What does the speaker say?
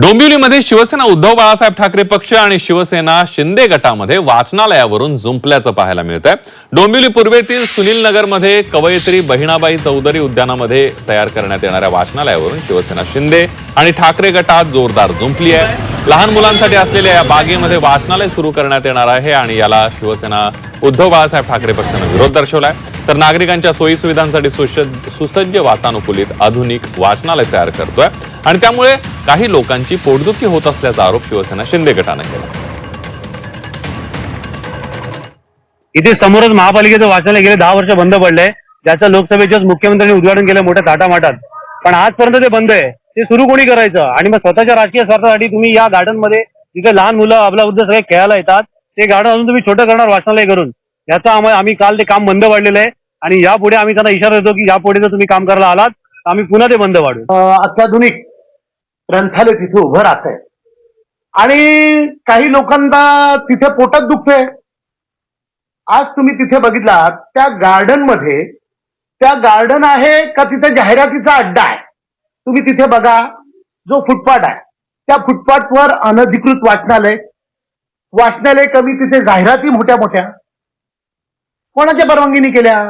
डोंबिवलीमध्ये शिवसेना उद्धव बाळासाहेब ठाकरे पक्ष आणि शिवसेना शिंदे गटामध्ये वाचनालयावरून जुंपल्याचं पाहायला मिळत आहे डोंबिवली पूर्वेतील सुनील नगरमध्ये कवयित्री बहिणाबाई चौधरी उद्यानामध्ये तयार करण्यात येणाऱ्या वाचनालयावरून शिवसेना शिंदे आणि ठाकरे गटात जोरदार जुंपली आहे. लहान मुलांसाठी असलेल्या या बागेमध्ये वाचनालय सुरू करण्यात येणार आहे आणि याला शिवसेना उद्धव बाळासाहेब ठाकरे पक्षानं विरोध दर्शवलाय. तर नागरिकांच्या सोयीसुविधांसाठी सुसज्ज सुसज्ज वातानुकूलित आधुनिक वाचनालय तयार करतोय. आणि त्यामुळे काही लोकांची पोटदुखी होत असल्याचा आरोप शिवसेना शिंदे गटानं केला. इथे समोरच महापालिकेचं वाचनालय गेले दहा वर्ष बंद पडलंय ज्याचं लोकसभेच्याच मुख्यमंत्र्यांनी उद्घाटन केलं मोठ्या थाटामाटात. पण आजपर्यंत ते बंद आहे ते सुरू कोणी करायचं? आणि मग स्वतःच्या राजकीय स्वार्थासाठी तुम्ही या गार्डनमध्ये जिथे लहान मुलं आपल्या वृद्ध सगळे खेळायला येतात. ते गार्डन अजून तुम्ही छोटं करणार वाचनालय करून. याचा आम्हा- आम्ही काल ते काम बंद पाडलेलं आहे. आणि यापुढे आम्ही त्यांना इशारा देतो की यापुढे जर तुम्ही काम करायला आलात तर आम्ही पुन्हा ते बंद पाडू अं, अत्याधुनिक ग्रंथालय तिथे उभं राहतंय. आणि काही लोकांना तिथे पोटात दुखते आज तुम्ही तिथे बघितला त्या गार्डनमध्ये त्या गार्डन आहे का तिथे जाहिरातीचा अड्डा आहे? तुम्ही तिथे बघा जो फुटपाथ आहे. त्या फुटपाथवर अनधिकृत वाचनालय वाचनालय कमी तिथे जाहिराती मोठ्या मोठ्या. कोणाच्या परवानगीने केल्या?